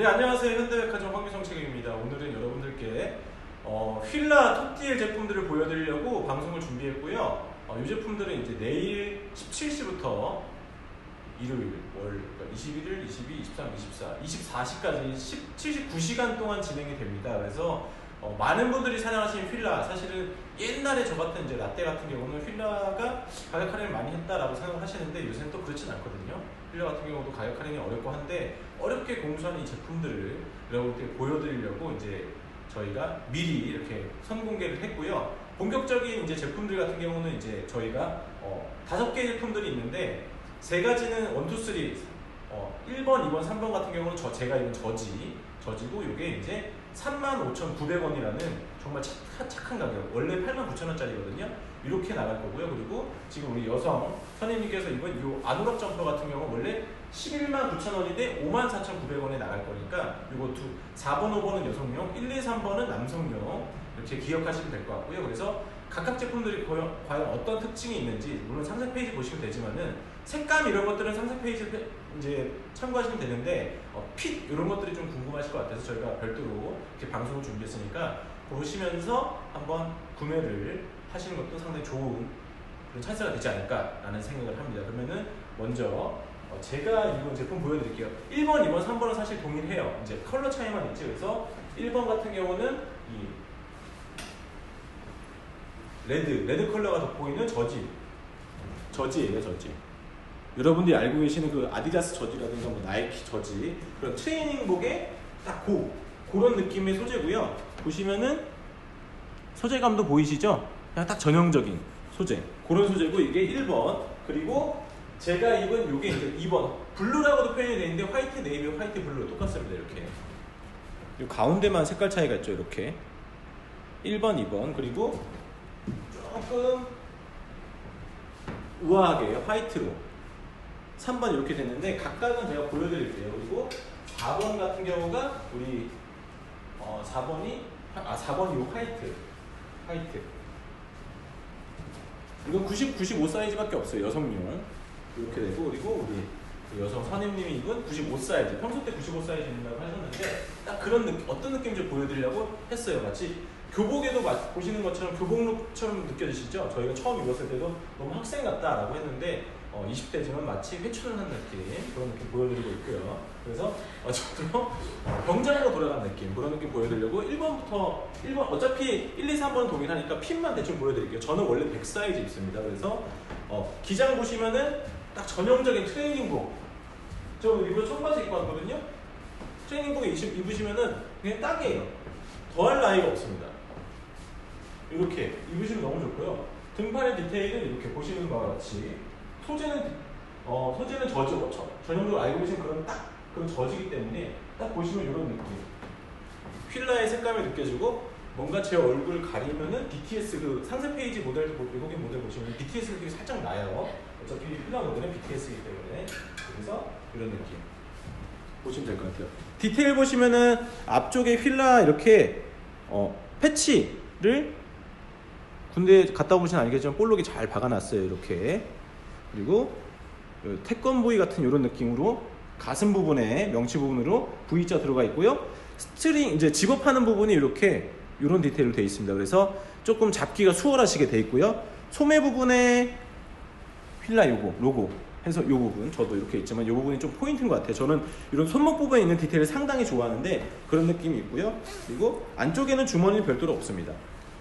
네 안녕하세요 현대백화점 황미성 책입니다. 오늘은 여러분들께 어, 휠라 톱디엘 제품들을 보여드리려고 방송을 준비했고요. 어, 이 제품들은 이제 내일 17시부터 일요일, 월, 그러니까 21일, 22, 23, 24, 24시까지 10, 79시간 동안 진행이 됩니다. 그래서 어, 많은 분들이 사냥하시는 휠라 사실은 옛날에 저 같은 이제 라떼 같은 경우는 휠라가 가격 할인을 많이 했다라고 생각을 하시는데 요새는 또 그렇진 않거든요. 휠라 같은 경우도 가격 할인이 어렵고 한데 어렵게 공수한 이 제품들을 여러분께 보여드리려고 이제 저희가 미리 이렇게 선공개를 했고요. 본격적인 이제 제품들 같은 경우는 이제 저희가 어, 다섯 개 제품들이 있는데 세 가지는 원투 쓰리 어, 1번, 2번, 3번 같은 경우는 저 제가 입은 저지 저지고 이게 이제 35,900원이라는 정말 착, 착한 가격. 원래 89,000원짜리거든요. 이렇게 나갈 거고요. 그리고 지금 우리 여성 선생님께서 입은 이 아누락 점퍼 같은 경우 원래 11만 9천원인데 5만 4,900원에 나갈 거니까 이거 두 4번, 5번은 여성용, 1, 2, 3번은 남성용 이렇게 기억하시면 될 것 같고요. 그래서 각각 제품들이 과연 어떤 특징이 있는지 물론 상세 페이지 보시면 되지만은 색감 이런 것들은 상세 페이지 이제 참고하시면 되는데 어, 핏 이런 것들이 좀 궁금하실 것 같아서 저희가 별도로 이렇게 방송을 준비했으니까 보시면서 한번 구매를 하시는 것도 상당히 좋은 그런 찬스가 되지 않을까라는 생각을 합니다. 그러면은 먼저 어, 제가 입은 제품 보여드릴게요. 1번, 2번, 3번은 사실 동일해요. 이제 컬러 차이만 있지. 그래서 1번 같은 경우는 이 레드, 레드 컬러가 돋보이는 저지. 저지예요, 저지. 여러분들이 알고 계시는 그 아디다스 저지라든가 뭐 나이키 저지 그런 트레이닝복에 딱 고, 그런 느낌의 소재고요. 보시면은 소재감도 보이시죠? 그냥 딱 전형적인 소재. 그런 소재고 이게 1번. 그리고 제가 입은 이게 이제 2번. 블루라고도 표현이 되어 있는데 화이트 네이비, 화이트 블루 똑같습니다. 이렇게. 이 가운데만 색깔 차이가 있죠. 이렇게. 1번, 2번. 그리고 조금 우아하게 화이트로 3번 이렇게 됐는데 각각은 제가 보여드릴게요. 그리고 4번 같은 경우가 우리 어, 4번이 아 4번이 요 화이트 화이트 이건 90, 95 사이즈밖에 없어요. 여성용 이렇게 되고 그리고 우리 그 여성 선임님이 입은 95 사이즈 평소 때 95 사이즈 입는다고 하셨는데 딱 그런 느낌 어떤 느낌인지 보여드리려고 했어요. 마치 교복에도 보시는 것처럼 교복룩처럼 느껴지시죠? 저희가 처음 입었을 때도 너무 학생 같다라고 했는데 어, 20대지만 마치 회춘을 한 느낌 그런 느낌 보여드리고 있고요. 그래서 어, 저도 병장으로 돌아간 느낌 그런 느낌 보여드리려고 1번부터 1번 어차피 1, 2, 3번은 동일하니까 핀만 대충 보여드릴게요. 저는 원래 100 사이즈 입습니다. 그래서 어, 기장 보시면은 딱 전형적인 트레이닝복 저 일부러 청바지 입고 왔거든요. 트레이닝복 입으시면은 그냥 딱이에요. 더할 나위가 없습니다. 이렇게 입으시면 너무 좋고요. 등판의 디테일은 이렇게 보시는 바와 같이 소재는 어, 소재는 저지 저, 전형적으로 알고 계신 그런 딱 그런 저지기 때문에 딱 보시면 이런 느낌. 휠라의 색감이 느껴지고 뭔가 제 얼굴 가리면은 BTS 그 상세 페이지 모델 외국인 모델 보시면 BTS 느낌이 살짝 나요. 어차피 휠라 모델은 BTS이기 때문에 그래서 이런 느낌 보시면 될 것 같아요. 디테일 보시면은 앞쪽에 휠라 이렇게 어, 패치를 군대 갔다 오시면 알겠지만 볼록이 잘 박아놨어요 이렇게 그리고 태권브이 같은 이런 느낌으로 가슴 부분에 명치 부분으로 V자 들어가 있고요. 스트링 이제 집업하는 부분이 이렇게 이런 디테일로 되어 있습니다. 그래서 조금 잡기가 수월하시게 되어 있고요. 소매 부분에 휠라 요거 로고 해서 이 부분 저도 이렇게 있지만 이 부분이 좀 포인트인 것 같아요. 저는 이런 손목 부분에 있는 디테일을 상당히 좋아하는데 그런 느낌이 있고요. 그리고 안쪽에는 주머니는 별도로 없습니다.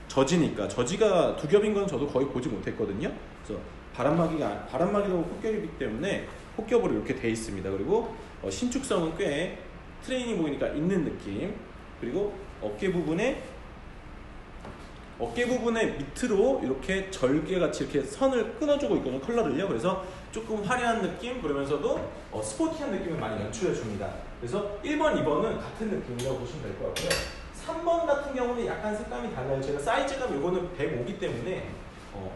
저지니까 저지가 두 겹인 건 저도 거의 보지 못했거든요. 그래서 바람막이가 바람막이라고 폭겹이기 때문에 폭겹으로 이렇게 돼 있습니다. 그리고 어, 신축성은 꽤 트레이닝 보이니까 있는 느낌. 그리고 어깨 부분에 어깨 부분에 밑으로 이렇게 절개 같이 이렇게 선을 끊어주고 있거든요 컬러를요 그래서 조금 화려한 느낌 그러면서도 어, 스포티한 느낌을 많이 연출해 줍니다 그래서 1번 2번은 같은 느낌이라고 보시면 될 것 같고요 3번 같은 경우는 약간 색감이 달라요. 제가 사이즈가 이거는 105기 때문에 어,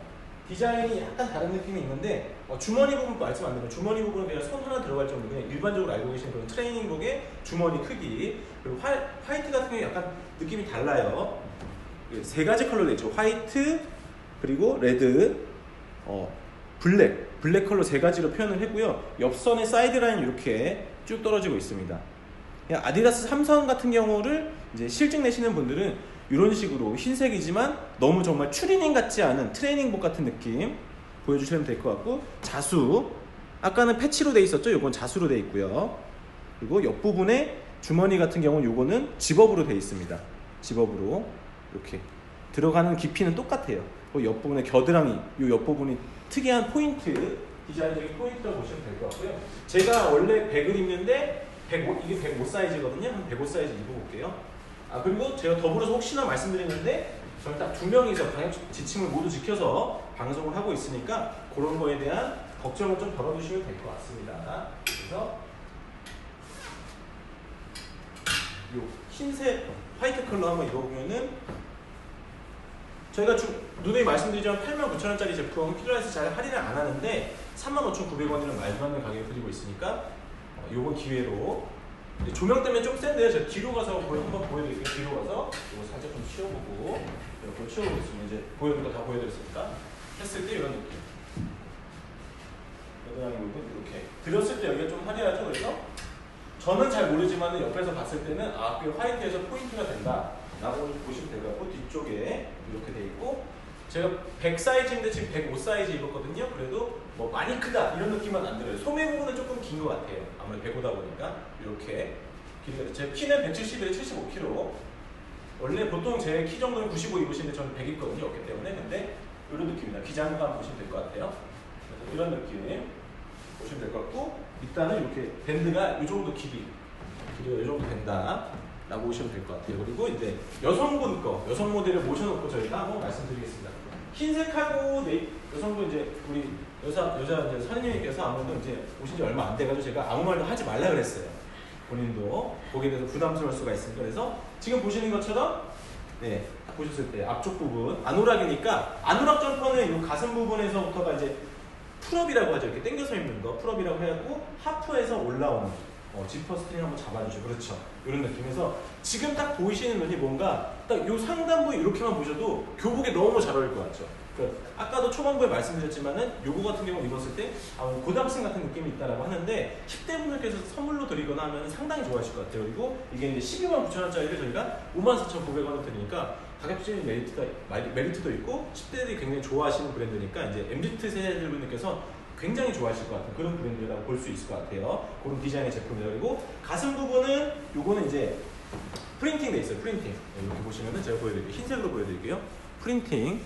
디자인이 약간 다른 느낌이 있는데 어, 주머니 부분 말씀 안 드리면 주머니 부분은 그냥 손 하나 들어갈 정도 그냥 일반적으로 알고 계시는 그런 트레이닝복의 주머니 크기 그리고 화, 화이트 같은 경우 약간 느낌이 달라요. 세 가지 컬러로 있죠. 화이트 그리고 레드 어, 블랙 블랙 컬러 세 가지로 표현을 했고요. 옆선의 사이드 라인 이렇게 쭉 떨어지고 있습니다. 아디다스 삼성 같은 경우를 이제 실증 내시는 분들은 이런 식으로 흰색이지만 너무 정말 추리닝 같지 않은 트레이닝복 같은 느낌 보여주시면 될 것 같고 자수. 아까는 패치로 돼 있었죠? 요건 자수로 돼 있고요. 그리고 옆부분에 주머니 같은 경우는 요거는 집업으로 돼 있습니다. 집업으로. 이렇게. 들어가는 깊이는 똑같아요. 그 옆부분에 겨드랑이 요 옆부분이 특이한 포인트 디자인적인 포인트라고 보시면 될 것 같고요. 제가 원래 100을 입는데 105, 이게 105 사이즈거든요? 한 105 사이즈 입어볼게요 아 그리고 제가 더불어서 혹시나 말씀드리는데 저는 딱두 명이서 방역 지침을 모두 지켜서 방송을 하고 있으니까 그런 거에 대한 걱정을 좀 덜어주시면 될 것 같습니다. 그래서 요 흰색 화이트 컬러 한번 입어보면은 저희가 주, 누누이 말씀드리지만 89,000원짜리 제품 필요해서 잘 할인을 안 하는데 35,900원이라는 말도 안 되는 가격에 드리고 있으니까 어, 요번 기회로 조명 때문에 좀 센데요. 제가 뒤로 가서 한번 보여드릴게요. 뒤로 가서 이거 살짝 좀 치워보고 이렇게 치워보겠습니다. 이제 보여드린 거다 보여드렸으니까 했을 때 이런 느낌. 부분 이렇게 들었을 때 여기가 좀 화려하죠. 그래서 저는 잘 모르지만 옆에서 봤을 때는 아, 그 화이트에서 포인트가 된다 라고 보시면 될것 같고 뒤쪽에 이렇게 돼 있고 제가 100 사이즈인데 지금 105 사이즈 입었거든요. 그래도 뭐 많이 크다 이런 느낌은 안 들어요. 소매 부분은 조금 긴 것 같아요. 아무래도 105다 보니까 이렇게 제 키는 171에 75kg. 원래 보통 제 키 정도는 95 입으시는데 저는 100 입거든요. 없기 때문에 근데 이런 느낌입니다. 기장감 보시면 될 것 같아요. 그래서 이런 느낌 보시면 될 것 같고 일단은 이렇게 밴드가 이 정도 길이 길이가 이 정도 된다. 라고 보시면 될 것 같아요. 그리고 이제 여성분 거, 여성 모델을 모셔놓고 저희가 한번 말씀드리겠습니다. 흰색하고 네이, 여성분 이제 우리 여자 여자 이제 선생님께서 아무래도 이제 오신 지 얼마 안 돼가지고 제가 아무 말도 하지 말라 그랬어요. 본인도 거기에 대해서 부담스러울 수가 있으니까 그래서 지금 보시는 것처럼 네딱 보셨을 때 앞쪽 부분 아노락이니까 아노락 점퍼는 이 가슴 부분에서부터가 이제 풀업이라고 하죠. 이렇게 당겨서 입는 거 풀업이라고 해갖고 하프에서 올라오는 어, 지퍼 스트링 한번 잡아주죠. 그렇죠. 이런 느낌에서 지금 딱 보이시는 눈이 뭔가 딱 요 상단부에 이렇게만 보셔도 교복에 너무 잘 어울릴 것 같죠. 그 아까도 초반부에 말씀드렸지만은 요거 같은 경우 입었을 때 아, 뭐 고등학생 같은 느낌이 있다라고 하는데 10대 분들께서 선물로 드리거나 하면 상당히 좋아하실 것 같아요. 그리고 이게 이제 12만 9천 원짜리를 저희가 5만 4,900원을 드리니까 가격적인 메리트도 있고 10대들이 굉장히 좋아하시는 브랜드니까 이제 MZ 세대들 분들께서 굉장히 좋아하실 것 같은 그런 브랜드라고 볼 수 있을 것 같아요. 그런 디자인의 제품이다. 그리고 가슴 부분은 요거는 이제 프린팅 돼 있어요. 프린팅. 네, 이렇게 보시면은 제가 보여드릴게요. 흰색으로 보여드릴게요. 프린팅.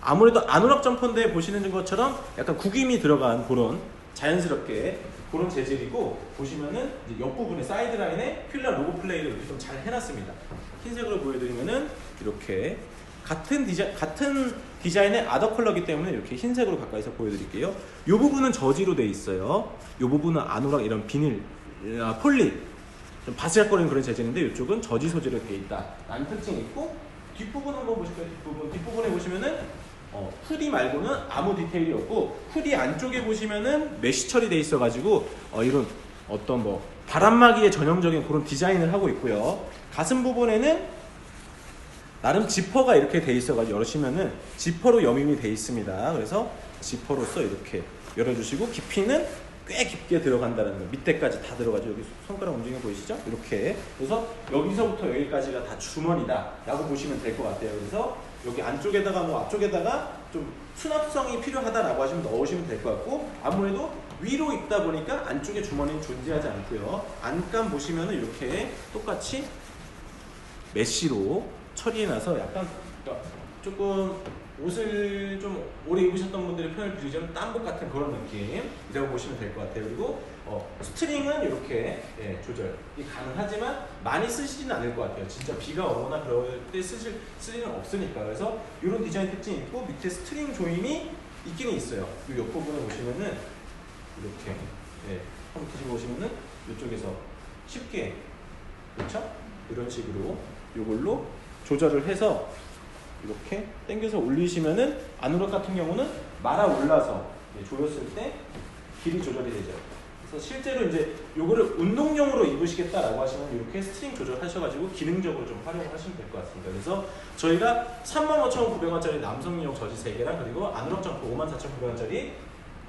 아무래도 아노락 점퍼인데 보시는 것처럼 약간 구김이 들어간 그런 자연스럽게 그런 재질이고 보시면은 옆부분에 사이드 라인에 휠라 로고 플레이를 이렇게 좀 잘 해놨습니다. 흰색으로 보여드리면은 이렇게 같은 디자 같은 디자인의 아더 컬러기 때문에 이렇게 흰색으로 가까이서 보여드릴게요. 이 부분은 저지로 돼 있어요. 이 부분은 아노락 이런 비닐, 아, 폴리 좀 바스락거리는 그런 재질인데 이쪽은 저지 소재로 되어 있다. 라는 특징이 있고 뒷부분 한번 보실까요? 뒷부분 뒷부분에 보시면은 어, 후디 말고는 아무 디테일이 없고 후디 안쪽에 보시면은 메쉬 처리돼 있어가지고 어, 이런 어떤 뭐 바람막이의 전형적인 그런 디자인을 하고 있고요. 가슴 부분에는 나름 지퍼가 이렇게 돼 있어가지고 열으시면은 지퍼로 염임이 돼 있습니다. 그래서 지퍼로서 이렇게 열어주시고 깊이는 꽤 깊게 들어간다는 거 밑에까지 다 들어가죠. 여기 손가락 움직여 보이시죠? 이렇게 그래서 여기서부터 여기까지가 다 주머니다 라고 보시면 될 것 같아요. 그래서 여기 안쪽에다가 뭐 앞쪽에다가 좀 수납성이 필요하다라고 하시면 넣으시면 될 것 같고 아무래도 위로 있다 보니까 안쪽에 주머니는 존재하지 않고요. 안감 보시면은 이렇게 똑같이 메쉬로 처리해놔서 약간 그러니까 조금 옷을 좀 오래 입으셨던 분들의 표현을 빌리자면 땀복 같은 그런 느낌이라고 보시면 될 것 같아요. 그리고 어, 스트링은 이렇게 예, 조절이 가능하지만 많이 쓰시지는 않을 것 같아요. 진짜 비가 오거나 그럴 때 쓰실 쓰리는 없으니까 그래서 이런 디자인 특징이 있고 밑에 스트링 조임이 있기는 있어요. 이 옆 부분을 보시면은 이렇게 예, 한번 뒤집어 보시면은 이쪽에서 쉽게 그렇죠? 이런 식으로 이걸로 조절을 해서 이렇게 당겨서 올리시면은 아누락 같은 경우는 말아 올라서 예, 조였을 때 길이 조절이 되죠. 그래서 실제로 이제 요거를 운동용으로 입으시겠다라고 하시면 이렇게 스트링 조절하셔가지고 기능적으로 좀 활용을 하시면 될 것 같습니다. 그래서 저희가 35,900원짜리 남성용 저지 3개랑 그리고 아누락 점프 54,900원짜리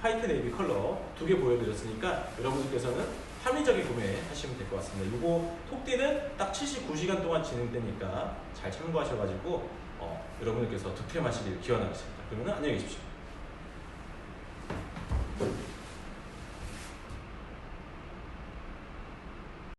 화이트 네이비 컬러 두 개 보여드렸으니까 여러분들께서는 합리적인 구매 하시면 될 것 같습니다. 이거 톡띠는 딱 79시간 동안 진행되니까 잘 참고하셔가지고 어, 여러분들께서 득템하시길 기원하겠습니다. 그러면 안녕히 계십시오.